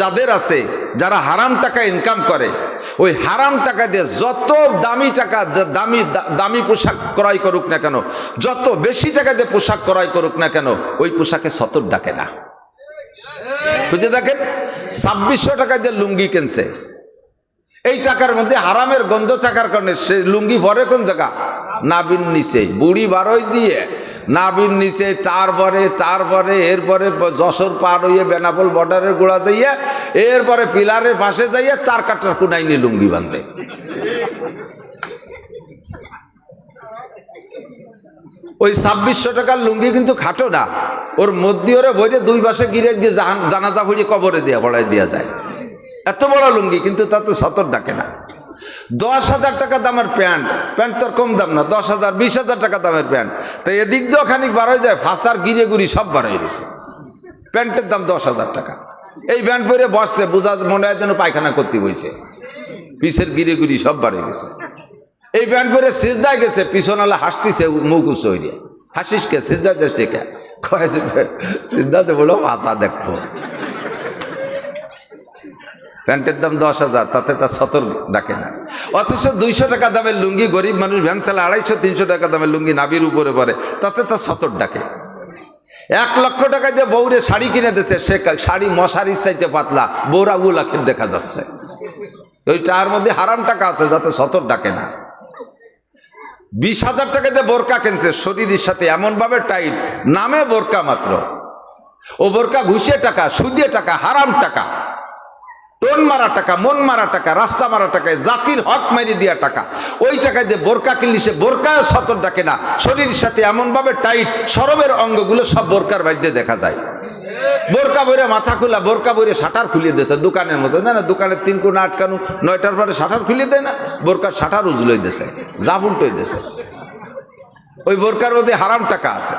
যাদের আছে, যারা হারাম টাকা ইনকাম করে, ওই হারাম টাকা দিয়ে যত দামি টাকা দামি দামি পোশাক ক্রয় করুক না কেন, যত বেশি টাকা দিয়ে পোশাক ক্রয় করুক না কেন, ওই পোশাকে সতর ডাকে না। খুঁজে দেখেন? ছাব্বিশশো টাকা দিয়ে লুঙ্গি কিনছে। এই টাকার মধ্যে হারামের গন্ধ থাকার কারণে সে লুঙ্গি ভরে কোন জায়গা? নাবিন নিচে। বুড়ি বারোই দিয়ে নাবিন নিচে, তারপরে তারপরে, এরপরে যশোর পার হইয়ে বেনাপোল বর্ডারের গোড়া যাইয়া, এরপরে পিলারের পাশে যাইয়া তার কাটার কুনাইনি লুঙ্গি বাঁধে। ওই ছাব্বিশশো টাকার লুঙ্গি কিন্তু খাটো না। ওর মধ্যে ওরে বইরে দুই পাশে গিরে জাহান- জানাজা ভরিয়ে কবরে দেওয়া বড়াই দেওয়া যায়। এত বড় লুঙ্গি, কিন্তু তাতে সতর ডাকে না। দশ হাজার টাকা দামের প্যান্ট। প্যান্ট তোর কম দাম না, দশ হাজার, বিশ হাজার টাকা দামের প্যান্ট। তো এদিক দিয়েও খানিক হয়ে যায়, ফাঁসার গিরে গুড়ি সব হয়ে গেছে। প্যান্টের দাম দশ হাজার টাকা। এই প্যান্ট পরে বসছে, বোঝা মনে হয় যেন পায়খানা করতে বইছে। পিসের গিরে গুড়ি সব হয়ে গেছে। এই প্যান্ট পরে সিজদায় গেছে পিছনালা হাসতিছে, মুখ উঁচু হাসিস কে? সিজদা যাস কে কয় যে সিজদাতে বলো ভাষা দেখব। প্যান্টের দাম দশ হাজার, তাতে তার সতর ডাকে না। অথচ দুইশো টাকা দামের লুঙ্গি গরিব মানুষ ভ্যান চালে আড়াইশো, তিনশো টাকা দামের লুঙ্গি নাবির উপরে পড়ে তাতে তার সতর ডাকে। এক লক্ষ টাকা দিয়ে বউরে শাড়ি কিনে দিচ্ছে সে শাড়ি মশারির চাইতে পাতলা, বউরা উলাখের দেখা যাচ্ছে। ওই টার মধ্যে হারাম টাকা আছে, যাতে সতর ডাকে না। বিশ হাজার টাকা দিয়ে বোরকা কিনছে, শরীরের সাথে এমনভাবে টাইট, নামে বোরকা মাত্র। ও বোরকা ঘুষিয়ে টাকা সুদিয়ে টাকা, হারাম টাকা। মারা টাকা, মন মারা টাকা, রাস্তা মারা টাকায় জাতির হক মেরে দেওয়া টাকা। ওই টাকায় দিয়ে বোরকা কিনলি, সে বোরকায় সতর ডাকে না। শরীরের সাথে এমনভাবে টাইট, সরবের অঙ্গগুলো সব বোরকার বাড়িতে দেখা যায়। বোরকা বইরে মাথা খোলা, বোরকা বইরে শাটার খুলিয়ে দিয়েছে দোকানের মতো। না না, দোকানের তিন কোনা আটকানো নয়টার পরে শাটার খুলিয়ে দেয় না, বোরকার শাটার উজলই দিয়েছে যা উল্টোই দিয়েছে ওই বোরকার মধ্যে হারাম টাকা আছে।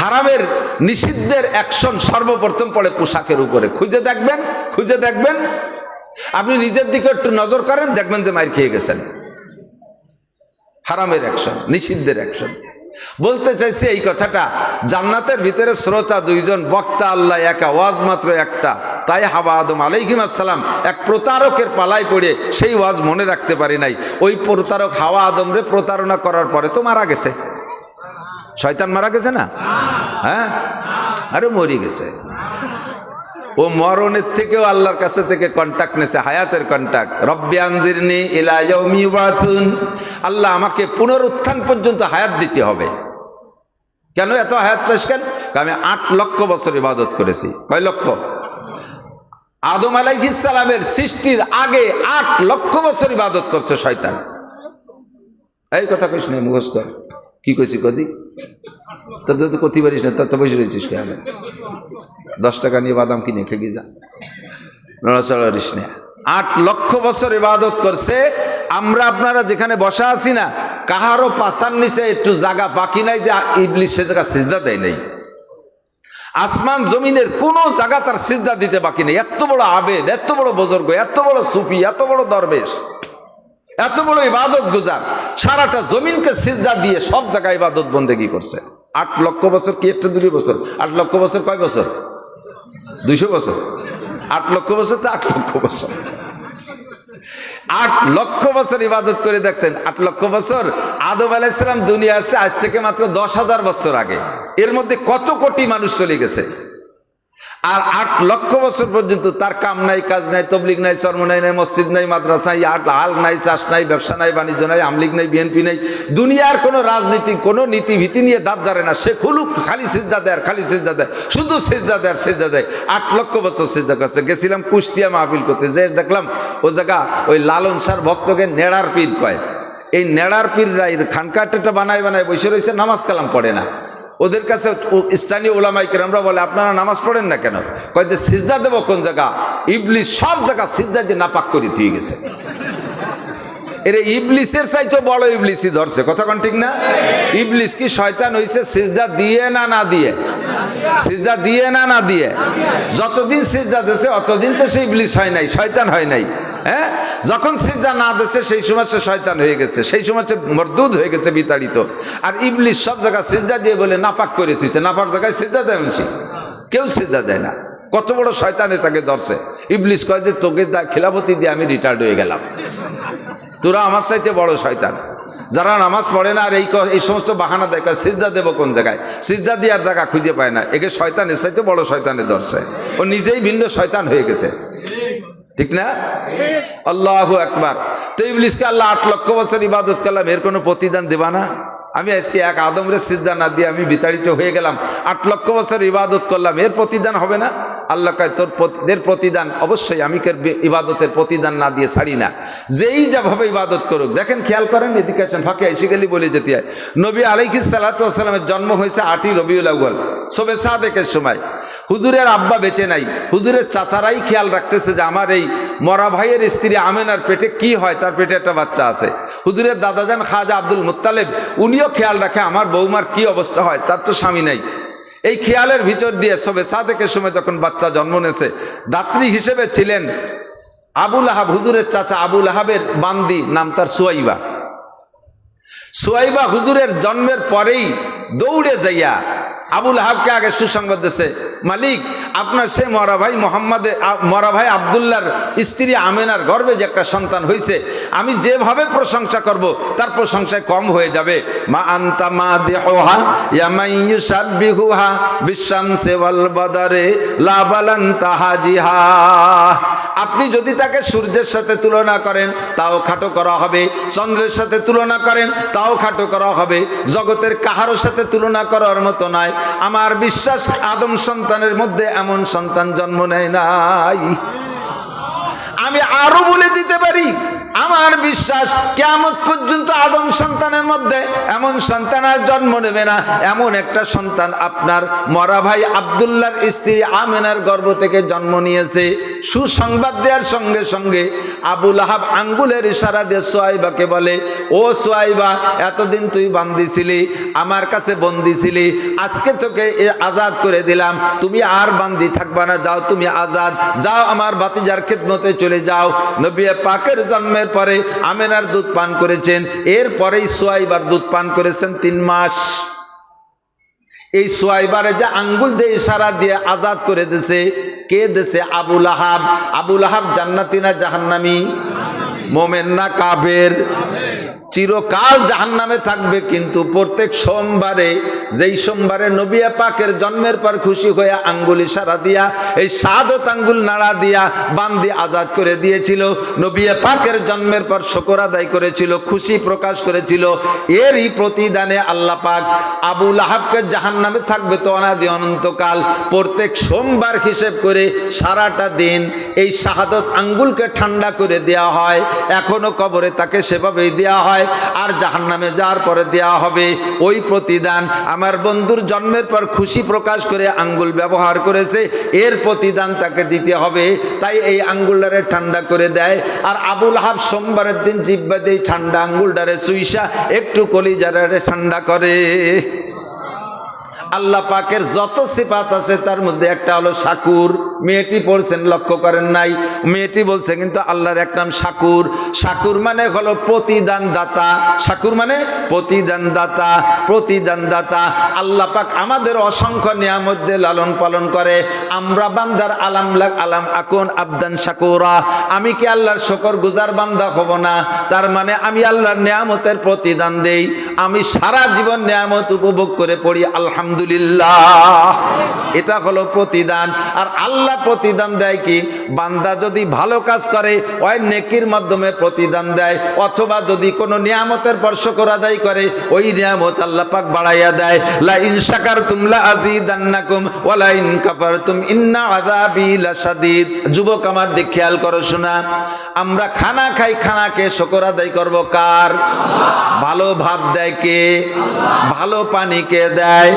হারামের নিষিদ্ধের অ্যাকশন সর্বপ্রথম পড়ে পোশাকের উপরে। খুঁজে দেখবেন খুঁজে দেখবেন। আপনি নিজের দিকে একটু নজর করেন, দেখবেন যে মার খেয়ে গেছেন। হারামের অ্যাকশন, নিষিদ্ধের অ্যাকশন। বলতে চাইছি এই কথাটা, জান্নাতের ভিতরে শ্রোতা দুইজন, বক্তা আল্লাহ একা, ওয়াজ মাত্র একটা। তাই হাবা আদম আলাইহিম আসসালাম এক প্রতারকের পালায় পড়ে সেই ওয়াজ মনে রাখতে পারি নাই। ওই প্রতারক হাওয়া আদমরে প্রতারণা করার পরে তো মারা গেছে। শয়তান মারা গেছে না? হ্যাঁ? আরে মরি গেছে। ও মরণের থেকেও আল্লাহর কাছে থেকে কন্ট্যাক্ট নেছে হায়াতের কন্ট্যাক্ট রব্বি আনজিরনি ইলা ইয়াউমি আল্লাহ আমাকে পুনরুত্থান পর্যন্ত হায়াত দিতে হবে। কেন এত হায়াত চাস কেন? আমি আট লক্ষ বছর ইবাদত করেছি। কয় লক্ষ? আদম আলাইহিসালামের সৃষ্টির আগে আট লক্ষ বছর ইবাদত করছে শয়তান। এই কথা কইস না মুখস্থ। কি কইছি কদি? তা যদি কতি পারিস না, তা তো বসে রয়েছিস কেন? দশ টাকা নিয়ে বাদাম কিনে খেয়ে যা। নড়াচড়া করিস না। আট লক্ষ বছর ইবাদত করছে, আমরা আপনারা যেখানে বসা আছি না, কাহারও পাশার নিচে একটু জায়গা বাকি নাই যে ইবলিশ সে জায়গা সিজদা দেয় নাই। আসমান জমিনের কোনো জায়গা তার সিজদা দিতে বাকি নেই। এত বড় আবেদ, এত বড় বুজুর্গ, এত বড় সুফি, এত বড় দরবেশ। এত বড় ইবাদত গুজার। সারাটা জমিনকে সিজদা দিয়ে সব জায়গায় ইবাদত বন্দেগি করছে। আট লক্ষ বছর কি একটা দুই বছর? আট লক্ষ বছর কয় বছর? দুইশো বছর। আট লক্ষ বছর তো আট লক্ষ বছর। আট লক্ষ বছর ইবাদত করে দেখছেন। আট লক্ষ বছর আদম আলাইসালাম দুনিয়া আসছে আজ থেকে মাত্র দশ হাজার বছর আগে। এর মধ্যে কত কোটি মানুষ চলে গেছে? আর আট লক্ষ বছর পর্যন্ত তার কাম নাই, কাজ নাই, তবলিগ নাই, চর্ম নাই নাই, মসজিদ নাই, মাদ্রাসা নাই, আট হাল নাই, চাষ নাই, ব্যবসা নাই, বাণিজ্য নাই আমলিগ নাই, বিএনপি নাই, দুনিয়ার কোনো রাজনীতি, কোনো নীতি ভীতি নিয়ে দাঁত ধরে না। সে খুলুক, খালি সিজদা দেয়, খালি সিজদা দেয়, শুধু সিজদা দেয় সিজদা দেয়। আট লক্ষ বছর সিজদা করছে। গেছিলাম কুষ্টিয়া মাহফিল করতে, যে দেখলাম, ও জায়গা, ওই লালন সার ভক্তকে নেড়ার পীর কয়। এই নেড়ার পীররা এই খানকাটা বানায় বানায়, বসে রয়েছে, নামাজ কালাম পড়ে না। ওদের কাছে স্থানীয় ওলামাই কেরামরা বলে, আপনারা নামাজ পড়েন না কেন? কয় যে, সিজদা দেবো কোন জায়গা? ইবলিস সব জায়গা সিজদা দিয়ে নাপাক করে দিয়ে গেছে। এর ইবলিসের চাইতে বড় ইবলিসই ধরছে। কথা কোন ঠিক না? ইবলিস কি শয়তান হইছে? সিজদা দিয়ে না না দিয়ে? সিজদা দিয়ে না না দিয়ে? যতদিন সিজদা দেশে অতদিন তো সে ইবলিস হয় নাই, শয়তান হয় নাই। হ্যাঁ? যখন সিজদা না দেশে সেই সময় সে শয়তান হয়ে গেছে, সেই সময় সে মরদুদ হয়ে গেছে বিতাড়িত। আর ইবলিস সব জায়গায় সিজদা দিয়ে বলে, নাপাক করে তুইছে নাপাক জায়গায় সিজদা দেয় মানুষ কেউ সিজদা দেয় না। কত বড় শয়তানে তাকে ধরছে। ইবলিস কয় যে, তোকে খিলাফতি দিয়ে আমি রিটায়ার্ড হয়ে গেলাম। তোরা আমার চাইতে বড় শয়তান। যারা নামাজ পড়ে না, আর এই এই সমস্ত বাহানা দেয় সিজদা দেবো কোন জায়গায়? সিজদা দেওয়ার জায়গা খুঁজে পায় না। একে শয়তানের চাইতে বড় শয়তানে ধরছে। ও নিজেই ভিন্ন শয়তান হয়ে গেছে। ঠিক না? আল্লাহ একবার তো ইবলিশকে আল্লাহ আট লক্ষ বছর ইবাদত করলাম, এর কোনো প্রতিদান দেবা না? আমি আজকে এক আদমরে সিদ্ধা না দিয়ে আমি বিতাড়িত হয়ে গেলাম, আট লক্ষ বছর ইবাদত করলাম, এর প্রতিদান হবে না? আল্লাহ কয়, তোর এর প্রতিদান অবশ্যই আমি ইবাদতের প্রতিদান না দিয়ে ছাড়ি না। যেই যাভাবে ইবাদত করুক, দেখেন খেয়াল করেন এদিকে আসেন, ফাঁকে এসে গেলি বলে যেতে হয়। নবী আলাইকি সালাতামের জন্ম হয়েছে আটই রবিউল আউ্বাল সবে সাদেকের সময়। হুজুরের আব্বা বেঁচে নাই। হুজুরের চাচারাই খেয়াল রাখতেছে যে আমার এই মরা ভাইয়ের স্ত্রী আমেনার পেটে কি হয়, তার পেটে একটা বাচ্চা আছে। হুজুরের দাদাজান খাজা আব্দুল মুত্তালেব, উনিও খেয়াল রাখে, আমার বৌমার কি অবস্থা হয়, তার তো স্বামী নাই। এই খেয়ালের ভিতর দিয়ে সবে সাদেকের সময় যখন বাচ্চা জন্ম নেছে দাত্রী হিসেবে ছিলেন আবুল আহাব হুজুরের চাচা আবুল আহাবের বান্দি, নাম তার সুয়াইবা। সুয়াইবা হুজুরের জন্মের পরেই দৌড়ে যাইয়া আবুল আহাবকে আগে সুসংবাদ দিছে, মালিক আপনার সে মরা ভাই মোহাম্মদে মরা ভাই আবদুল্লার স্ত্রী আমেনার গর্বে যে একটা সন্তান হয়েছে আমি যেভাবে প্রশংসা করব, তার প্রশংসায় কম হয়ে যাবে। মা আন্তা মা দেহা ইয়ামাইয়ু সাব্বিহুহা বিশামসে ওয়াল বাদারে লাবালান তাহাজিহা আপনি যদি তাকে সূর্যের সাথে তুলনা করেন, তাও খাটো করা হবে। চন্দ্রের সাথে তুলনা করেন, তাও খাটো করা হবে। জগতের কাহারোর সাথে তুলনা করার মতো নয় আমার বিশ্বাস আদম সন্তানের মধ্যে এমন সন্তান জন্ম নেয় নাই। আমি আরও বলে দিতে পারি আমার বিশ্বাস কেমন পর্যন্ত আদম সন্তানের মধ্যে এমন সন্তান আর জন্ম নেবে না। এমন একটা সন্তান আপনার মরা ভাই আবদুল্লার স্ত্রী আমেনার গর্ভ থেকে জন্ম নিয়েছে। সুসংবাদ দেওয়ার সঙ্গে সঙ্গে আবুল আহাব আঙ্গুলের ইশারা দিয়ে সোয়াইবাকে বলে, ও সোয়াইবা, এতদিন তুই বান্দি ছিলি, আমার কাছে বন্দি ছিলি, আজকে তোকে এ আজাদ করে দিলাম। তুমি আর বান্দি থাকবা না, যাও তুমি আজাদ, যাও আমার বাতিজার খেদমতে চলে যাও। নবী পাকের জন্মের পরে আমেনার দুধ পান করেছেন এরপরেই সোয়াইবার দুধ পান করেছেন তিন মাস। এই সোয়াইবারে যে আঙ্গুল দিয়ে ইশারা দিয়ে আজাদ করে দিছে, কে দেশে আবুল আহাব আবুল আহাব জান্নাতি না জাহান্নামি? মোমেন না কাবের চিরকাল জাহান্নামে থাকবে, কিন্তু প্রত্যেক সোমবারে, যেই সোমবারে নবিয়া পাকের জন্মের পর খুশি হয়ে আঙ্গুল সারা দিয়া, এই সাদত আঙ্গুল নাড়া দিয়া বান্দি আজাদ করে দিয়েছিল নবিয়া পাকের জন্মের পর শকর আদায় করেছিল, খুশি প্রকাশ করেছিল, এরই প্রতিদানে আল্লাহ পাক আবুল আহাবকে জাহান্নামে থাকবে তো অনাদি অনন্তকাল, প্রত্যেক সোমবার হিসেব করে সারাটা দিন এই শাহাদত আঙ্গুলকে ঠান্ডা করে দেয়া হয়, এখনও কবরে তাকে সেভাবেই দেয়া হয়। আর জাহান্নামে যাওয়ার পরে দেয়া হবে ওই প্রতিদান। আমার বন্ধুর জন্মের পর খুশি প্রকাশ করে আঙ্গুল ব্যবহার করেছে, এর প্রতিদান তাকে দিতে হবে। তাই এই আঙ্গুলটারে ঠান্ডা করে দেয়। আর আবুল হাব সোমবারের দিন জিব্বা দিয়ে ঠান্ডা আঙ্গুলটারে সুইসা একটু কলিজারে ঠান্ডা করে। আল্লাহ পাকের যত সিফাত আছে, তার মধ্যে একটা হলো শাকুর। মেয়েটি পড়ছেন লক্ষ্য করেন নাই। মেয়েটি বলছে, কিন্তু আল্লাহর এক নাম শাকুর। শাকুর মানে হলো প্রতিদান দাতা শাকুর মানে প্রতিদান দাতা প্রতিদান দাতা আল্লাহ পাক আমাদের অসংখ্য নিয়ামত দিয়ে লালন পালন করে। আমরা বান্দার আলাম লাগ আলাম আকুন আবদান শাকুরা। আমি কি আল্লাহর শকর গুজার বান্দা হব না? তার মানে আমি আল্লাহর নিয়ামতের প্রতিদান দেই। আমি সারা জীবন নিয়ামত উপভোগ করে পড়ি, আলহামদুলিল্লাহ। এটা হলো প্রতিদান। আর আল্লাহ প্রতিদান দেয় কি? বান্দা যদি ভালো কাজ করে, ওই নেকির মাধ্যমে প্রতিদান দেয়, অথবা যদি কোনো নিয়ামতের পর শকর আদায় করে, ওই নিয়ামত আল্লাহ পাক বাড়াইয়া দেয়। লা ইন শাকারতুম লা আযীদান্নাকুম ওয়া লা ইন কাফারতুম ইন্না আযাবি লাশাদীদ। যুবক আমার দিক খেয়াল করো শোনা, আমরা খানা খাই খানাকে শকর আদায় করব কার? ভালো ভাত দেয় কে? ভালো পানি কে দেয়?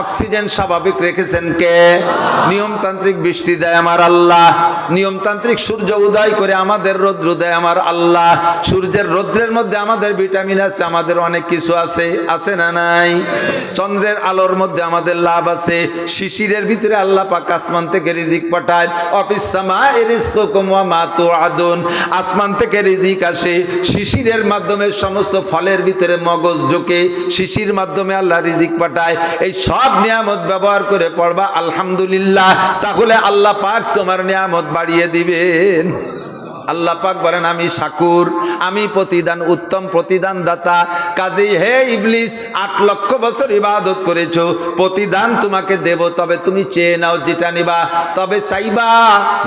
অক্সিজেন স্বাভাবিক রেখেছেন কে? নিয়মতান্ত্রিক বৃষ্টি দেয় আমার আল্লাহ। নিয়মতান্ত্রিক সূর্য উদয় করে আমাদের রৌদ্র দেয় আমার আল্লাহ। সূর্যের রৌদ্রের মধ্যে আমাদের ভিটামিন আছে, আমাদের অনেক কিছু আছে। আছে না নাই? চন্দ্রের আলোর মধ্যে আমাদের লাভ আছে। শিশিরের ভিতরে আল্লাহ পাক আসমান থেকে রিজিক পাঠায়। অফিস সামা এরিসকোমা মাতু আদুন আসমান থেকে রিজিক আসে। শিশিরের মাধ্যমে সমস্ত ফলের ভিতরে মগজ ঢোকে। শিশির মাধ্যমে আল্লাহ রিজিক পাঠায়। এই সব নিয়ামত ব্যবহার করে পড়বা, আলহামদুলিল্লাহ। তাহলে আল্লাহ পাক তোমার নিয়ামত বাড়িয়ে দিবেন। আল্লাহ পাক বলেন, আমি শাকুর আমি প্রতিদান, উত্তম প্রতিদান দাতা কাজেই হে ইবলিস, আট লক্ষ বছর ইবাদত করেছ, প্রতিদান তোমাকে দেব, তবে তুমি চেয়ে নাও যেটা নিবা, তবে চাইবা,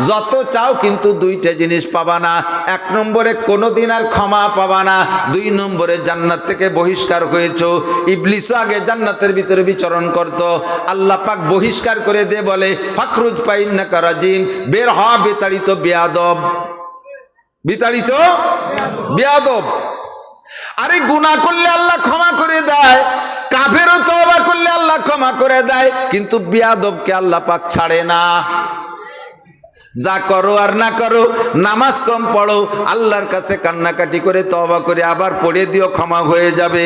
যত চাও কিন্তু দুইটা জিনিস পাবা না। এক নম্বরে কোনোদিন আর ক্ষমা পাবা না, দুই নম্বরে জান্নাত থেকে বহিষ্কার হয়েছো। ইবলিসও আগে জান্নাতের ভিতরে বিচরণ করত। আল্লাহ পাক বহিষ্কার করে দে বলে ফাকরুজ পাইন না কারাজিম বের হ, বেতাড়িত বেয়াদব। বিতাড়িত? বেয়াদব। আরে গুণা করলে আল্লাহ ক্ষমা করে দেয়, কাফেরও তবা করলে আল্লাহ ক্ষমা করে দেয়, কিন্তু বেয়াদবকে আল্লাহ পাক ছাড়ে না। যা করো আর না করো, নামাজ কম পড়ো, আল্লাহর কাছে কান্নাকাটি করে তবা করে আবার পড়ে দিও, ক্ষমা হয়ে যাবে।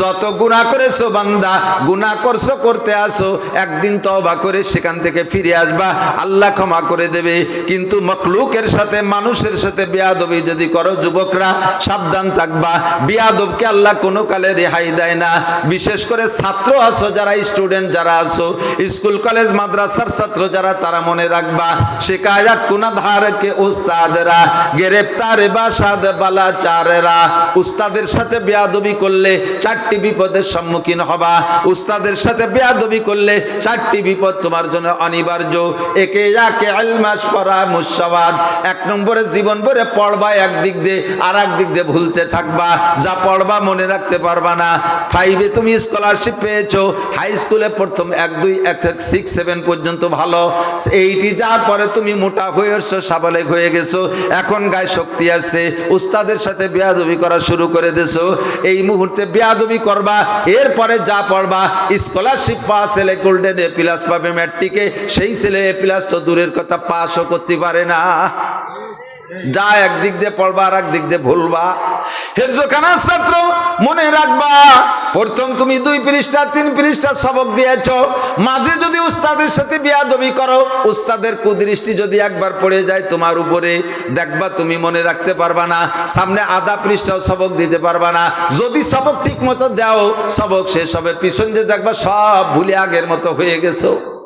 যত গুণা করেছ বান্দা গুণা করছ, করতে আসো, একদিন তবা করে সেখান থেকে ফিরে আসবা, আল্লাহ ক্ষমা করে দেবে। কিন্তু মখলুকের সাথে, মানুষের সাথে বেয়াদবি যদি করো, যুবকরা, সাবধান থাকবা। বেয়াদবকে আল্লাহ কোনো কালে রেহাই দেয় না। বিশেষ করে ছাত্র আসো যারা, স্টুডেন্ট যারা আসো স্কুল, কলেজ, মাদ্রাসার ছাত্র যারা, তারা মনে রাখবা শিকায়ত কুনা ধারকে উস্তাদরা, গ্রেপ্তার বাসাদ বালা চারেরা। উস্তাদের সাথে বেয়াদবি করলে চারটি বিপদের সম্মুখীন হবা। উস্তাদের সাথে বেয়াদবি করলে চারটি বিপদ তোমার জন্য অনিবার্য। একে যাকে আলমাস পড়া মুসাবাদ এক নম্বরে জীবন ভরে পড়বা একদিক দিয়ে আর এক দিক দিয়ে ভুলতে থাকবা। যা পড়বা মনে রাখতে পারবা না। ফাইভে তুমি স্কলারশিপ পেয়েছ। হাই স্কুলে প্রথম এক, দুই, এক সিক্স সেভেন পর্যন্ত ভালো। এইটি যাওয়ার পরে তুমি মোটা হয়ে এসছো সাবালেক হয়ে গেছো, এখন গায়ে শক্তি আছে, উস্তাদের সাথে বেয়াদবি করা শুরু করে দেছো, এই মুহূর্তে বেয়াদবি করবা, এরপরে যা পড়বা স্কলারশিপ পা ছেলে গোল্ডেন এ প্লাস পাবে ম্যাট্রিকে সেই ছেলে এ প্লাস তো দূরের কথা পাশও করতে পারে না। যা একদিক দিয়ে পড়বা আর একদিক দিয়ে ভুলবা। হেফজোখানার ছাত্র, মনে রাখবা, প্রথম তুমি দুই পৃষ্ঠা, তিন পৃষ্ঠা সবক দিয়েছ। মাঝে যদি উস্তাদের সাথে বিয়াদবি করো, উস্তাদের কুদৃষ্টি যদি একবার পড়ে যায় তোমার উপরে, দেখবা তুমি মনে রাখতে পারবা না, সামনে আধা পৃষ্ঠাও সবক দিতে পারবা না। যদি সবক ঠিক মতো দাও, সবক শেষ হবে। পিছন যে দেখবা সব ভুলে আগের মতো হয়ে গেছো।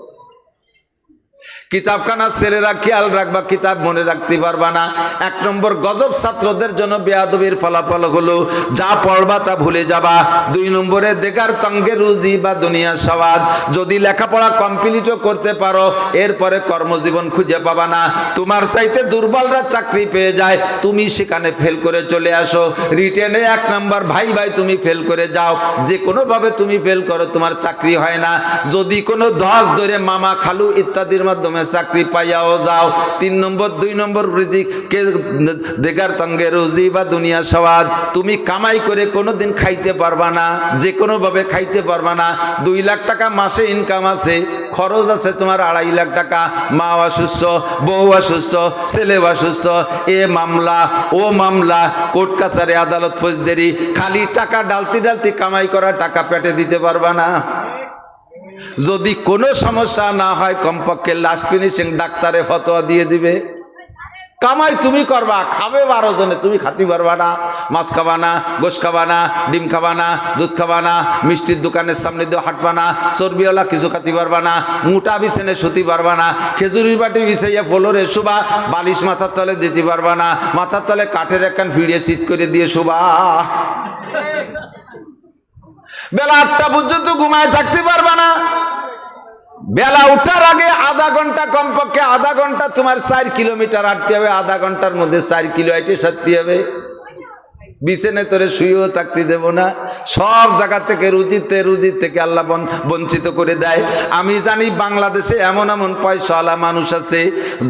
কিতাবখানা ছেলেরা খেয়াল রাখবা, কিতাব মনে রাখতে পারবা না। এক নম্বর, গজব ছাত্রদের জন্য বেয়াদবির ফলাফল হলো, যা পড়বা তা ভুলে যাবা। দুই নম্বরে দেখার তঙ্গে রুজি বা দুনিয়া সবাদ যদি লেখাপড়া কমপ্লিটও করতে পারো, এরপরে কর্মজীবন খুঁজে পাবা না। তোমার চাইতে দুর্বলরা চাকরি পেয়ে যায়, তুমি সেখানে ফেল করে চলে আসো। রিটেনে এক নম্বর, ভাই ভাই তুমি ফেল করে যাও। যে কোনোভাবে তুমি ফেল করো, তোমার চাকরি হয় না। যদি কোনো ধস ধরে মামা খালু ইত্যাদির মাধ্যমে চাকরি পাইয়াও যাও। তিন নম্বর, দুই নম্বর রিজিক, কে দেখার তঙ্গে রুজি বা দুনিয়া সবাদ তুমি কামাই করে কোনোদিন খাইতে পারবা না যে কোনোভাবে খাইতে পারবা না। দুই লাখ টাকা মাসে ইনকাম আছে, খরচ আছে তোমার আড়াই লাখ টাকা। মা অসুস্থ, বউ অসুস্থ ছেলে অসুস্থ। এ মামলা, ও মামলা, কোর্ট কাছারি আদালত ফৌজদারি, খালি টাকা ডালতি ডালতি কামাই করা টাকা পেটে দিতে পারবা না। যদি কোনো সমস্যা না হয়, কমপক্ষে লাস্ট ফিনিশিং ডাক্তারে ফতোয়া দিয়ে দিবে। কামাই তুমি করবা, খাবে বারো জনে, তুমি খাতি পারবা না, মাছ খাবা না, গোশ খাবা না, ডিম খাবা না, দুধ খাবা না, মিষ্টির দোকানের সামনে দিয়ে হাঁটবা না, চর্বিওয়ালা কিছু খাতি পারবা না, মোটা বিছানে শুতি পারবা না, খেজুরির বাটি বিছাইয়া ফলোরে শোভা বালিশ মাথার তলে দিতে পারবা না, মাথার তলে কাঠের একখান ভিড়িয়ে শীত করে দিয়ে শোভা বেলা আটটা পর্যন্ত ঘুমায় থাকতে পারবা না। বেলা উঠার আগে আধা ঘণ্টা কমপক্ষে আধা ঘণ্টা তোমার চার কিলোমিটার হাঁটতে হবে, আধা ঘণ্টার মধ্যে চার কিলো হাঁটে সারতে হবে। বিছানে তোরে শুয়েও থাকতে দেবো না। সব জায়গা থেকে রুজিতে রুজির থেকে আল্লাহ বঞ্চিত করে দেয়। আমি জানি বাংলাদেশে এমন এমন পয়সাওয়ালা মানুষ আছে,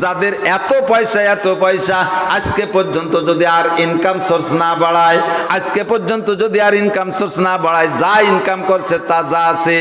যাদের এত পয়সা এত পয়সা আজকে পর্যন্ত যদি আর ইনকাম সোর্স না বাড়ায়, আজকে পর্যন্ত যদি আর ইনকাম সোর্স না বাড়ায়, যা ইনকাম করছে তা যা আছে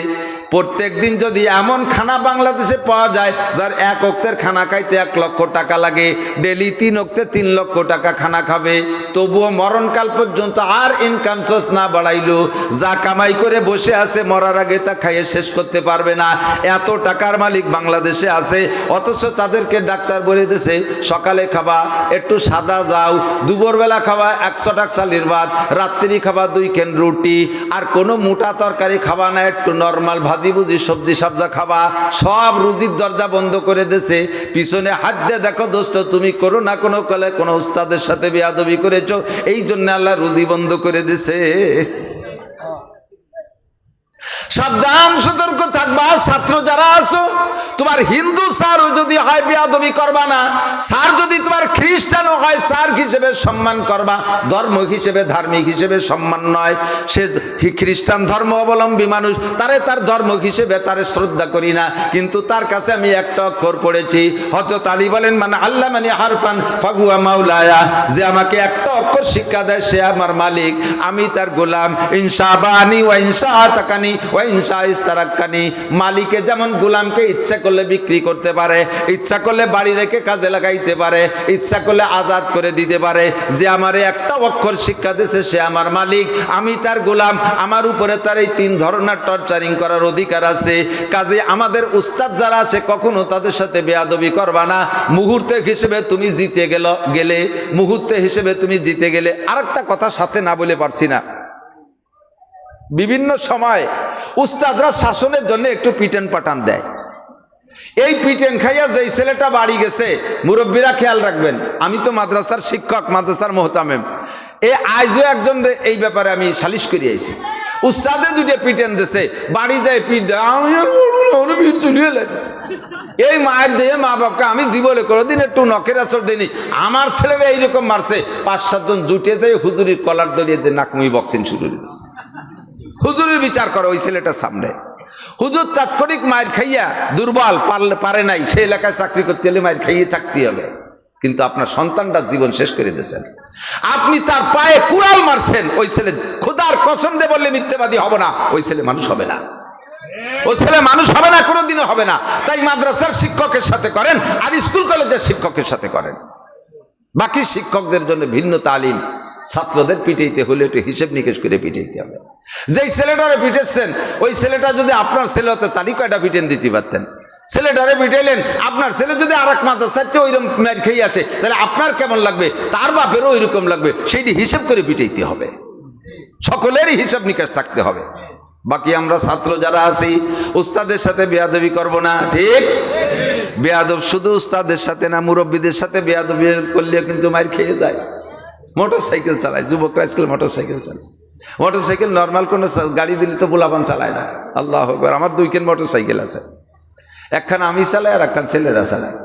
প্রত্যেক দিন যদি এমন খানা বাংলাদেশে পাওয়া যায়, যার এক অক্তের খানা খাইতে এক লক্ষ টাকা লাগে, ডেলি তিন অক্তে তিন লক্ষ টাকা খানা খাবে, তবুও মরণকাল পর্যন্ত আর ইনকাম সোর্স না বাড়াইলো, যা কামাই করে বসে আছে, মরার আগে তা খাইয়ে শেষ করতে পারবে না। এত টাকার মালিক বাংলাদেশে আছে, অথচ তাদেরকে ডাক্তার বলে দিয়েছে সকালে খাবা, একটু সাদা যাও, দুপুরবেলা খাবা একশো টাকা চালির ভাত, রাত্রি খাবা দুই কেন রুটি, আর কোনো মোটা তরকারি খাবা না, একটু নর্মাল ভাজি ভাজি ভুজি, সবজি সবজা খাবা, সব রুজির দরজা বন্ধ করে দেছে। পিছনে হাত দিয়ে দেখো দোস্ত, তুমি করো না কোনো কলে, কোনো উস্তাদের সাথে বেয়াদবি করেছ এই জন্য আল্লাহ রুজি বন্ধ করে দিছে। সাবধান, সতর্ক থাকবা। ছাত্র যারা আছো, তোমার হিন্দু স্যারও যদি হয়, বিয়াদবি করবা না। স্যার যদি তোমার খ্রিস্টানও হয়, স্যার হিসেবে সম্মান করবা। ধর্ম হিসেবে, ধার্মিক হিসেবে সম্মান নয়। সে খ্রিস্টান ধর্ম অবলম্বী মানুষ, তারে তার ধর্ম হিসেবে তারে শ্রদ্ধা করি না। কিন্তু তার কাছে আমি একটা অক্ষর পড়েছি। হজরত আলী বলেন মানে আল্লাহ মানে হারফান ফাগুয়া মাউলায়া যে আমাকে একটা অক্ষর শিক্ষা দেয়, সে আমার মালিক। আমি তার গোলাম। ইনসা বানি ওয়া ইনসা তাকানি ওয়া মালিকে যেমন গোলামকে ইচ্ছা করলে বিক্রি করতে পারে, ইচ্ছা করলে বাড়ি রেখে কাজে লাগাইতে পারে, ইচ্ছা করলে আজাদ করে দিতে পারে, যে আমারে একটা অক্ষর শিক্ষা দিয়েছে, সে আমার মালিক, আমি তার গোলাম, আমার উপরে তার এই তিন ধরনের টর্চারিং করার অধিকার আছে। কাজে আমাদের উস্তাদ যারা আছে, কখনো তাদের সাথে বেয়াদবি করবা না। মুহূর্তে হিসেবে তুমি জিতে গেল, গেলে, মুহূর্তে হিসেবে তুমি জিতে গেলে, আরেকটা কথা সাথে না বলে পারছি না। বিভিন্ন সময় উস্তাদরা শাসনের জন্য একটু পিটেন পাটান দেয়। এই পিটেন খাইয়া যেই ছেলেটা বাড়ি গেছে, মুরব্বীরা খেয়াল রাখবেন, আমি তো মাদ্রাসার শিক্ষক, মাদ্রাসার মোহতামেম। এ আজও একজন এই ব্যাপারে আমি সালিশ করে আইছি। উস্তাদে দুটো পিটেন দেছে, বাড়ি যায় পিট দেয় এই মায়ের দিয়ে মা বাপকে আমি জীবনে কোনোদিন একটু নখের আসর দিইনি। আমার ছেলেরা এইরকম মারছে, পাঁচ সাতজন জুটে যায় হুজুরির কলার দড়িয়ে যে নাকমুই বক্সিং শুরু করেছে হুজুরের বিচার করো ওই ছেলেটার সামনে। হুজুর তাৎক্ষণিক মায়ের খাইয়া দুর্বল, পারলে পারে নাই সে এলাকায় চাকরি করতে হলে মায়ের খাইয়ে থাকতে হবে। কিন্তু আপনার সন্তানটা জীবন শেষ করে দিয়েছেন। আপনি তার পায়ে কুড়াল মারছেন, ওই ছেলে খোদার কসম দে বললে মিথ্যেবাদী হবে না, ওই ছেলে মানুষ হবে না। ও ছেলে মানুষ হবে না, কোনোদিনও হবে না। তাই মাদ্রাসার শিক্ষকের সাথে করেন আর স্কুল কলেজের শিক্ষকের সাথে করেন। বাকি শিক্ষকদের জন্য ভিন্ন তালিম। ছাত্রদের পিটাইতে হলে একটু হিসেব নিকেশ করে পিটাইতে হবে। যেই ছেলেটারে পিটেছেন ওই ছেলেটা যদি আপনার ছেলে হতো তারই কয়টা পিটেন দিতে পারতেন? ছেলেটারে পিটাইলেন, আপনার ছেলে যদি আর এক মাথা সাথে ওইরকম ম্যার খেয়ে আছে তাহলে আপনার কেমন লাগবে? তার বাপেরও ওইরকম লাগবে, সেইটি হিসেব করে পিটাইতে হবে। সকলেরই হিসাব নিকাশ থাকতে হবে। বাকি আমরা ছাত্র যারা আছি, উস্তাদের সাথে বেয়াদবি করব না, ঠিক? বেয়াদব শুধু উস্তাদের সাথে না, মুরব্বীদের সাথে বেয়াদবি করলে কিন্তু মার খেয়ে যায়। মোটর সাইকেল চালায়, যুবকরা আজকাল মোটর সাইকেল চালায়। মোটর সাইকেল নর্মাল কোনো গাড়ি দিলে তো পোলাপান চালায় না। আল্লাহ আকবার, আমার দুইখান মোটর সাইকেল আছে। একখান আমি চালাই আর একখান ছেলেরা চালায়।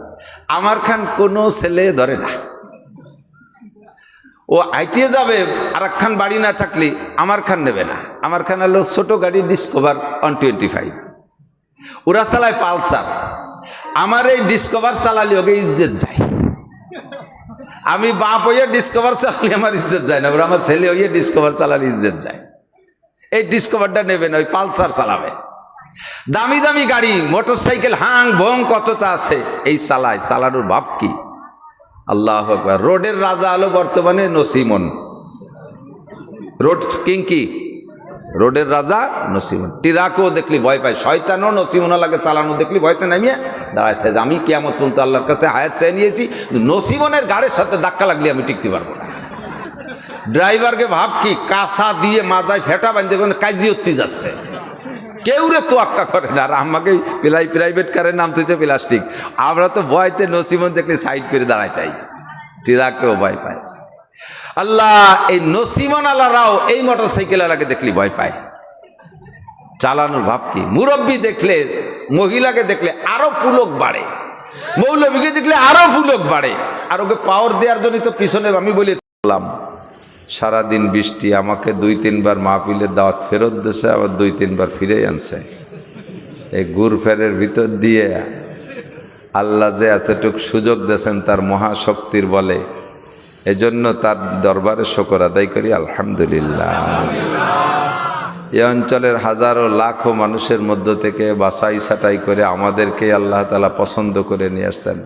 আমার খান কোনো ছেলে ধরে না। ও আইটিয়ে যাবে, আর একখান বাড়ি না থাকলে আমার খান নেবে না। আমার খান হলো ছোট গাড়ি ডিসকভার ওয়ান টোয়েন্টি ফাইভ ওরা চালায় পালসার। আমার এই ডিসকভার চালালে ওকে ইজ্জত যায়। আমি বাপ হইয়ে ডিসকভার চালালে আমার ইজ্জত যায় না আমার ছেলে হইয়ে ডিসকভার চালালে ইজ্জত যায়। এই ডিসকভারটা নেবে না, ওই পালসার চালাবে। দামি দামি গাড়ি মোটর সাইকেল হাং ভং কতটা আছে, এই চালায়, চালানোর ভাব কি? আল্লাহ রোডের রাজা আলো বর্তমানে নসিমন। রোড কিং কি? রোডের রাজা নসিমন। টিরাকেও দেখলি ভয় পায়, শয়তানও নসিমনা লাগে চালানো দেখলি ভয়তে নামিয়ে দাঁড়ায় থাকে। আমি কেমন পর্যন্ত আল্লাহর কাছে হায়াত চেয়ে নিয়েছি, নসিমনের গাড়ির সাথে ধাক্কা লাগলে আমি টিকতে পারব না। ড্রাইভারকে ভাব কি, কাঁসা দিয়ে মাজায় ফেটা বাঁধতে কাজি উঠতে যাচ্ছে। কেউ রে তোয়াক্কা করে না, আর আমাকে প্রাই প্রাইভেট কারের নাম তুইছে প্লাস্টিক। আমরা তো ভয়তে নসিমন দেখলে সাইড করে দাঁড়াই তাই। টিরাকেও ভয় পায়। আল্লাহ, এই নসিমন আল্লাহরাও এই মোটর সাইকেল আলাকে দেখলি ভয় পায়। চালানোর ভাব কি? মুরব্বী দেখলে, মহিলাকে দেখলে আরও পুলক বাড়ে। মৌলবীকে দেখলে আরও পুলক বাড়ে। আর ওকে পাওয়ার দেওয়ার জন্য তো পিছনে আমি বলি সারাদিন বৃষ্টি আমাকে দুই, তিনবার মাহফিলের দাওয়াত ফেরত দিছে আবার দুই, তিনবার ফিরে আনছে। এই গুর ফেরের ভিতর দিয়ে আল্লাহ যে এতটুক সুযোগ দিয়েছেন, তার মহাশক্তির বলে এজন্য তার দরবারে শকর আদায় করি, আলহামদুলিল্লাহ। এ অঞ্চলের হাজারো লাখো মানুষের মধ্য থেকে বাসাই সাটাই করে আমাদেরকে আল্লাহ তালা পছন্দ করে নিয়ে আসছেন।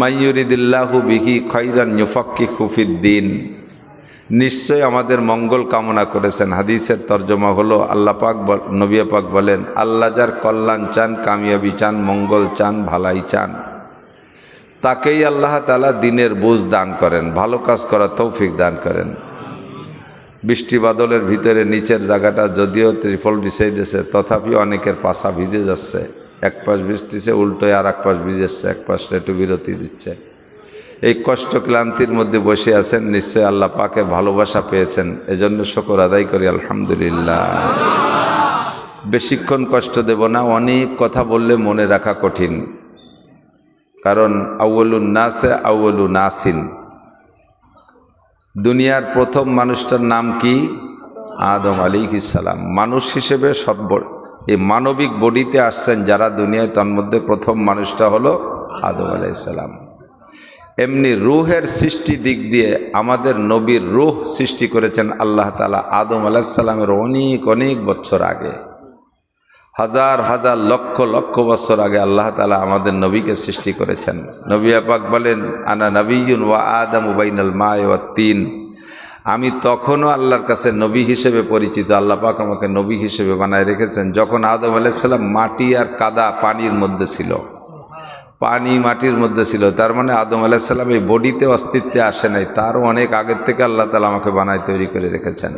মাইয়ুরিদুল্লাহু বিহি খৈরান ইউফাক্কি খুফিদ্দিন নিশ্চয় আমাদের মঙ্গল কামনা করেছেন। হাদিসের তর্জমা হলো, আল্লাহ পাক নবিয়া পাক বলেন, আল্লাহ যার কল্যাণ চান, কামিয়াবি চান, মঙ্গল চান, ভালাই চান। তাকেই আল্লাহ তালা দিনের বুঝ দান করেন, ভালো কাজ করার তৌফিক দান করেন। বৃষ্টি বাদলের ভিতরে নিচের জায়গাটা যদিও ত্রিফল বিছাই দিয়েছে তথাপি অনেকের পাশা ভিজে যাচ্ছে। এক পাশ ভিজতেছে উল্টোয় আর এক পাশ ভিজেছে, এক পাশটা একটু বিরতি দিচ্ছে। এই কষ্ট ক্লান্তির মধ্যে বসে আছেন, নিশ্চয় আল্লাহ পাকে ভালোবাসা পেয়েছেন। এজন্য শকর আদায় করি, আলহামদুলিল্লাহ। বেশিক্ষণ কষ্ট দেব না, অনেক কথা বললে মনে রাখা কঠিন। কারণ আউ্বলুন নাসে আউ্বলু নাসিন। দুনিয়ার প্রথম মানুষটার নাম কি? আদম আলী ইসালাম মানুষ হিসেবে সদ্ব এই মানবিক বডিতে আসছেন যারা দুনিয়ায় তন্মধ্যে প্রথম মানুষটা হলো আদম আলাইসালাম এমনি রুহের সৃষ্টি দিক দিয়ে আমাদের নবীর রুহ সৃষ্টি করেছেন আল্লাহ তালা আদম আলাহিসাল্লামের অনেক অনেক বছর আগে। হাজার হাজার, লক্ষ লক্ষ বছর আগে আল্লাহ তালা আমাদের নবীকে সৃষ্টি করেছেন। নবী আপাক বলেন, আনা নবীন ওয়া আদম উবাইনাল মায় ওয়া তিন। আমি তখনও আল্লাহর কাছে নবী হিসেবে পরিচিত। আল্লাহ পাক আমাকে নবী হিসেবে বানায় রেখেছেন, যখন আদম আলাইসাল্লাম মাটি আর কাদা পানির মধ্যে ছিল। পানি মাটির মধ্যে ছিল। তার মানে আদম আলাইসাল্লাম এই বডিতে অস্তিত্বে আসে নাই। তারও অনেক আগের থেকে আল্লাহ তালা আমাকে বানায় তৈরি করে রেখেছেন।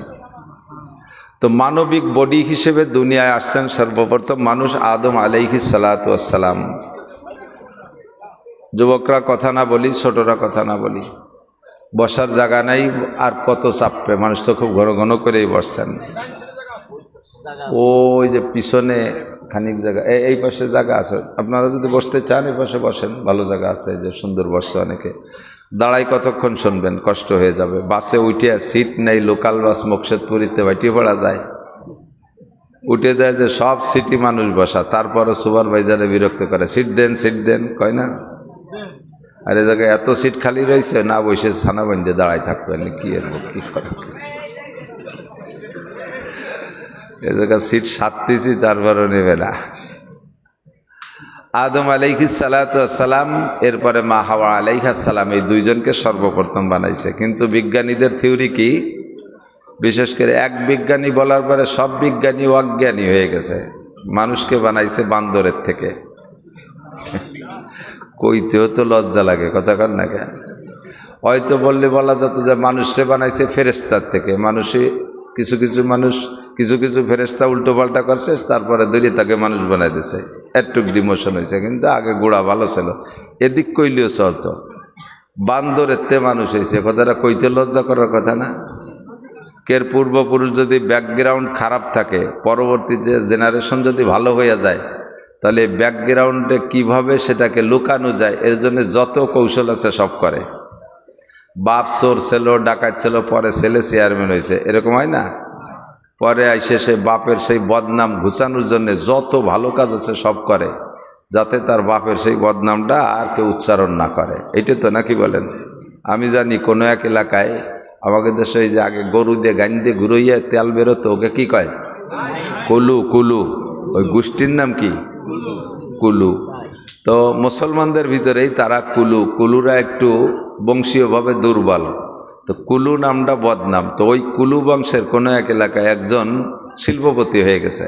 তো মানবিক বডি হিসেবে দুনিয়ায় আসছেন সর্বপ্রথম মানুষ আদম আলাইহি সালাতাম যুবকরা কথা না বলি, ছোটরা কথা না বলি। বসার জায়গা নাই, আর কত চাপবে মানুষ তো খুব ঘন ঘন করেই বসছেন। ওই যে পিছনে খানিক জায়গা এই পাশে জায়গা আছে। আপনারা যদি বসতে চান, এই পাশে বসেন। ভালো জায়গা আছে যে সুন্দর বসছে অনেকে। দাঁড়াই কতক্ষণ শুনবেন? কষ্ট হয়ে যাবে। বাসে উঠে সিট নেই, লোকাল বাস মুকশেদপুরিতে বাইটিয়ে পড়া যায়। উঠে দেয় যে সব সিটি মানুষ বসা তারপরে সুপারভাইজারে বিরক্ত করে, সিট দেন সিট দেন কয় না? আর এ জায়গায় এত সিট খালি রয়েছে, না বসে ছানা বান্ধে দাঁড়াই থাকবেন, কি এর কি করে এ জায়গায় সিট সাততেছি তারপরও নেবে না। আদম আলাইহি সালাম, এরপরে মা হাওয়া আলাইহাসালাম এই দুইজনকে সর্বপ্রথম বানাইছে। কিন্তু বিজ্ঞানীদের থিওরি কি? বিশেষ করে এক বিজ্ঞানী বলার পরে সব বিজ্ঞানী অজ্ঞানী হয়ে গেছে। মানুষকে বানাইছে বান্দরের থেকে। কইতেও তো লজ্জা লাগে, কথা কর না কেন? হয়তো বললে বলা যেত যে মানুষকে বানাইছে ফেরেস্তার থেকে। মানুষই কিছু কিছু মানুষ, কিছু কিছু ফেরেস্তা উল্টো পাল্টা করছে, তারপরে দড়িয়ে তাকে মানুষ বানাই দিছে। একটুক ডিমোশন হয়েছে, কিন্তু আগে গোড়া ভালো ছিল। এদিক কইলেও চলতো বান্দরের তে মানুষ হয়েছে কথাটা কইতে লজ্জা করার কথা না? কের পূর্বপুরুষ যদি ব্যাকগ্রাউন্ড খারাপ থাকে, পরবর্তী যে জেনারেশন যদি ভালো হয়ে যায়, তাহলে ব্যাকগ্রাউন্ডে কীভাবে সেটাকে লুকানো যায়, এর জন্য যত কৌশল আছে সব করে। বাপ চোর ছিল, ডাকাত ছিল, পরে ছেলে চেয়ারম্যান হয়েছে, এরকম হয় না? পরে আইসে সে বাপের সেই বদনাম ঘুচানোর জন্য যত ভালো কাজ আছে সব করে, যাতে তার বাপের সেই বদনামটা আর কেউ উচ্চারণ না করে। এটা তো নাকি বলেন? আমি জানি কোনো এক এলাকায় আমাকে দেশে এই যে আগে গরু দিয়ে গান দিয়ে ঘুরইয়া তেল বেরোতো, ওকে কি কয়? কুলু কুলু। ওই গোষ্ঠীর নাম কি? কুলু। তো মুসলমানদের ভিতরেই তারা কুলু। কুলুরা একটু বংশীয়ভাবে দুর্বল। তো কুলু নামটা বদনাম। তো ওই কুলু বংশের কোনো এক এলাকায় একজন শিল্পপতি হয়ে গেছে।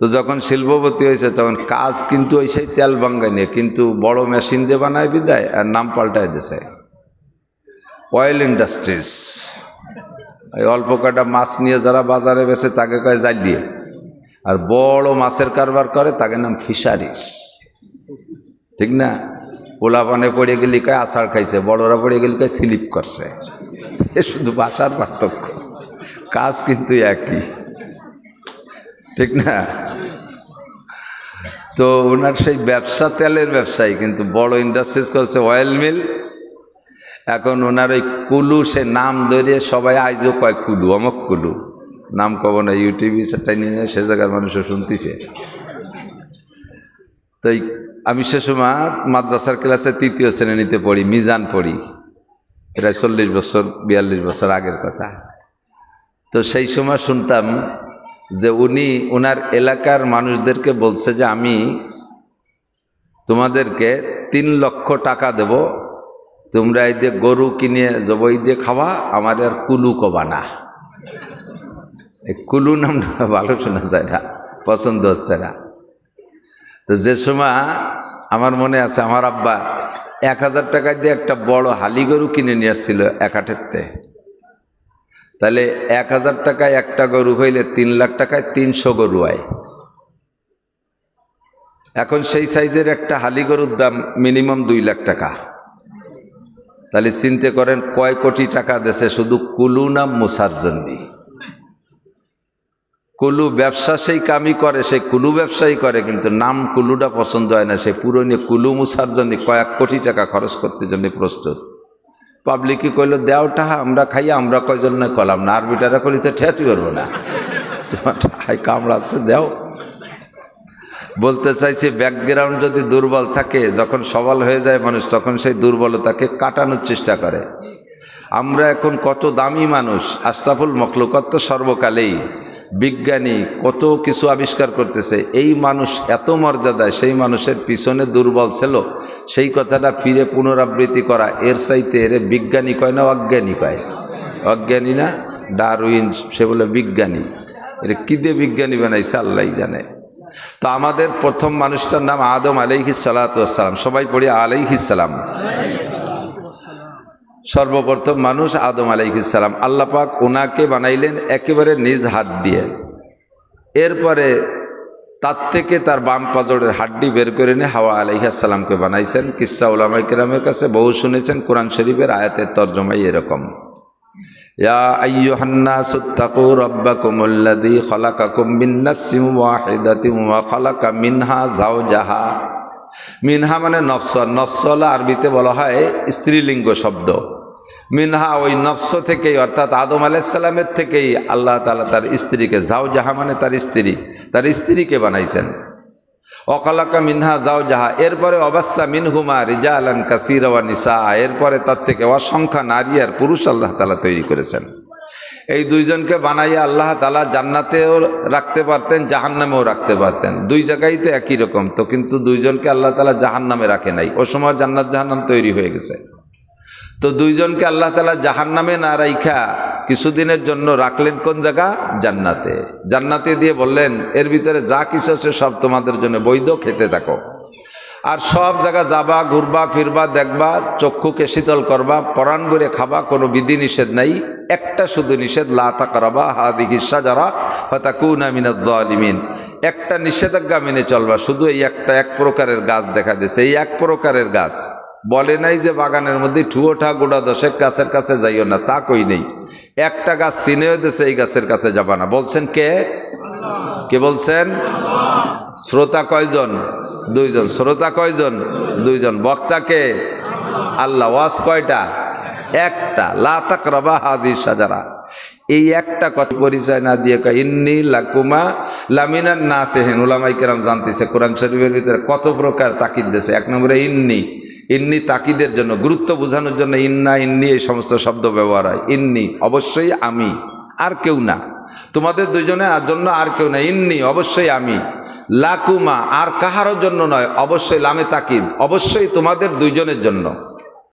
তো যখন শিল্পপতি হয়েছে তখন কাজ কিন্তু ওই সেই তেল বাঙ্গা নিয়ে কিন্তু বড় মেশিন দিয়ে বানায় বিদায় আর নাম পাল্টায় দিছে অয়েল ইন্ডাস্ট্রিজ এই অল্প কটা মাছ নিয়ে যারা বাজারে বেছে তাকে কয় জ্বালিয়ে আর বড় মাছের কারবার করে তাকে নাম ফিশারিস ঠিক না? পোলা পানে পড়ে গেলি কয় আষাঢ় খাইছে, বড়রা পড়ে গেলি কয় স্লিপ করছে। এ শুধু বাসার পার্থক্য, কাজ কিন্তু একই। ঠিক না? তো ওনার সেই ব্যবসা, তেলের ব্যবসায়ী, কিন্তু বড় ইন্ডাস্ট্রিজ করছে অয়েল মিল এখন ওনার ওই কুলু, সে নাম ধরে সবাই আইজও কয় কুলু, অমক কুলু। নাম কব না, ইউটিউবে সেটাই নিয়ে সে জায়গার মানুষও শুনতেছে। তো এই আমি সে সময় মাদ্রাসার ক্লাসে তৃতীয় শ্রেণীতে পড়ি, মিজান পড়ি। প্রায় চল্লিশ বছর, বিয়াল্লিশ বছর আগের কথা। তো সেই সময় শুনতাম যে উনি ওনার এলাকার মানুষদেরকে বলছে যে আমি তোমাদেরকে তিন লক্ষ টাকা দেব, তোমরা এই দিয়ে গরু কিনে জবই দিয়ে খাওয়া, আমার আর কুলু কবা না। এই কুলু নামটা ভালো শোনা যায় না, পছন্দ হচ্ছে না। তো যে সময় আমার মনে আছে, আমার আব্বা এক হাজার টাকা দিয়ে একটা বড় হালি গরু কিনে নিয়ে আসছিল এক হাটেরতে তাহলে এক হাজার টাকায় একটা গরু হইলে তিন লাখ টাকায় তিনশো গরু আয়। এখন সেই সাইজের একটা হালি গরুর দাম মিনিমাম দুই লাখ টাকা। তাহলে চিনতে করেন কয় কোটি টাকা দেশে শুধু কুলু নাম মুসার জন্যে। কুলু ব্যবসা সেই কামই করে সেই কুলু ব্যবসাই করে, কিন্তু নাম কুলুটা পছন্দ হয় না। সে পুরনো কুলু মুসার জন্য কয়েক কোটি টাকা খরচ করতে জন্য প্রস্তুত। পাবলিকই কইল, দেও টাহা, আমরা খাইয়া আমরা কয়জন না কলাম না, আরবিটারা করি তো ঠেয়াতে পারব না। তোমার টাহাই কামড়া আছে দেও। বলতে চাইছি, ব্যাকগ্রাউন্ড যদি দুর্বল থাকে, যখন সবল হয়ে যায় মানুষ, তখন সেই দুর্বলতাকে কাটানোর চেষ্টা করে। আমরা এখন কত দামি মানুষ, আশরাফুল মখলুকত সর্বকালেই। বিজ্ঞানী কত কিছু আবিষ্কার করতেছে, এই মানুষ এত মর্যাদায়, সেই মানুষের পিছনে দুর্বল ছিল, সেই কথাটা ফিরে পুনরাবৃত্তি করা, এর চাইতে এর বিজ্ঞানী কয় না অজ্ঞানী কয়? অজ্ঞানী না? ডারউইন, সে বলে বিজ্ঞানী। এর কী বিজ্ঞানী বানাইছে, আল্লাহ জানে। তো আমাদের প্রথম মানুষটার নাম আদম আলাইহিস সালাম। সবাই পড়ি আলাইহিস সালাম। সর্বপ্রথম মানুষ আদম আলাইহিসাল্লাম আল্লাপাক ওনাকে বানাইলেন একেবারে নিজ হাত দিয়ে। এরপরে তার থেকে তার বাম পাজরের হাড্ডি বের করে নিয়ে হাওয়া আলাইহাসাল্লামকে বানাইছেন। কিসা উলামাই কিরামের কাছে বহু শুনেছেন, কোরআন শরীফের আয়াতের তর্জমাই এরকম। ইয়া ওয়াহিদাতিন ওয়া মিনহা মিনহা মানে নফসল নফসল আরবিতে বলা হয় স্ত্রীলিঙ্গ শব্দ। মিনহা ওই নফস থেকেই, অর্থাৎ আদম আলাইসাল্লামের থেকেই আল্লাহ তালা তার স্ত্রীকে যাও জাহা মানে তার স্ত্রী, তার স্ত্রীকে বানাইছেন। অকালাকা মিনহা যাও জাহা এরপরে অবাস্যা মিনহুমা রিজা আলান কাসির নিসা এরপরে তার থেকে অসংখ্য নারী আর পুরুষ আল্লাহ তালা তৈরি করেছেন। এই দুইজনকে বানাইয়া আল্লাহ তালা জান্নাতেও রাখতে পারতেন, জাহান্নামেও রাখতে পারতেন। দুই জায়গায় তো একই রকম, তো কিন্তু দুইজনকে আল্লাহ তালা জাহান্নামে রাখে নাই। ও সময় জান্নাত জাহান্নাম তৈরি হয়ে গেছে। তো দুইজনকে আল্লাহ তালা জাহান্নামে না রাইখা কিছুদিনের জন্য রাখলেন কোন জায়গা? জান্নাতে। জান্নাতে দিয়ে বললেন, এর ভিতরে যা কিছু আছে সব তোমাদের জন্য বৈধ, খেতে থাকো। আর সব জায়গা যাবা, ঘুরবা, ফিরবা, দেখবা, চক্ষুকে শীতল করবা, পরাণ ভরে খাবা, কোনো বিধি নিষেধ নাই। একটা শুধু নিষেধ লাতা করাবা হাদি হিসা যারা ফাতাকুনা মিনাদ্দালিমিন একটা নিষেধাজ্ঞা মেনে চলবা, শুধু এই একটা, এক প্রকারের গাছ দেখা দিয়েছে, এই এক প্রকারের গাছ। বলে নাই যে বাগানের মধ্যে ঠুয়োঠা গোড়া দশেক গাছের কাছে যাইও না, তা কই নেই। একটা গাছ চিনেও দিয়েছে, এই গাছের কাছে যাবা না। বলছেন কে? কে বলছেন? শ্রোতা কয়জন? দুইজন শ্রোতা কয়জন? দুইজন বক্তাকে? আল্লাহ ওয়াজ কয়টা? একটা। লাতাক রবা হাজির সাজারা এই একটা কথা পরিচয় না দিয়ে কয়, ইন্নি লাকুমা লামিনার না সেহেন উলামাই কেরাম জানতেছে, কোরআন শরীফের ভিতরে কত প্রকার তাকিদ দিয়েছে। এক নম্বরে ইন্নি। ইন্নি তাকিদের জন্য, গুরুত্ব বোঝানোর জন্য ইন্না, ইন্নি এই সমস্ত শব্দ ব্যবহার হয়। ইন্নি, অবশ্যই আমি। আর কেউ না। তোমাদের দুজনের জন্য আর কেউ না। ইন্নি, অবশ্যই আমি। লাকুমা আর কাহারও জন্য নয়। অবশ্যই লামে তাকিদ অবশ্যই তোমাদের দুইজনের জন্য।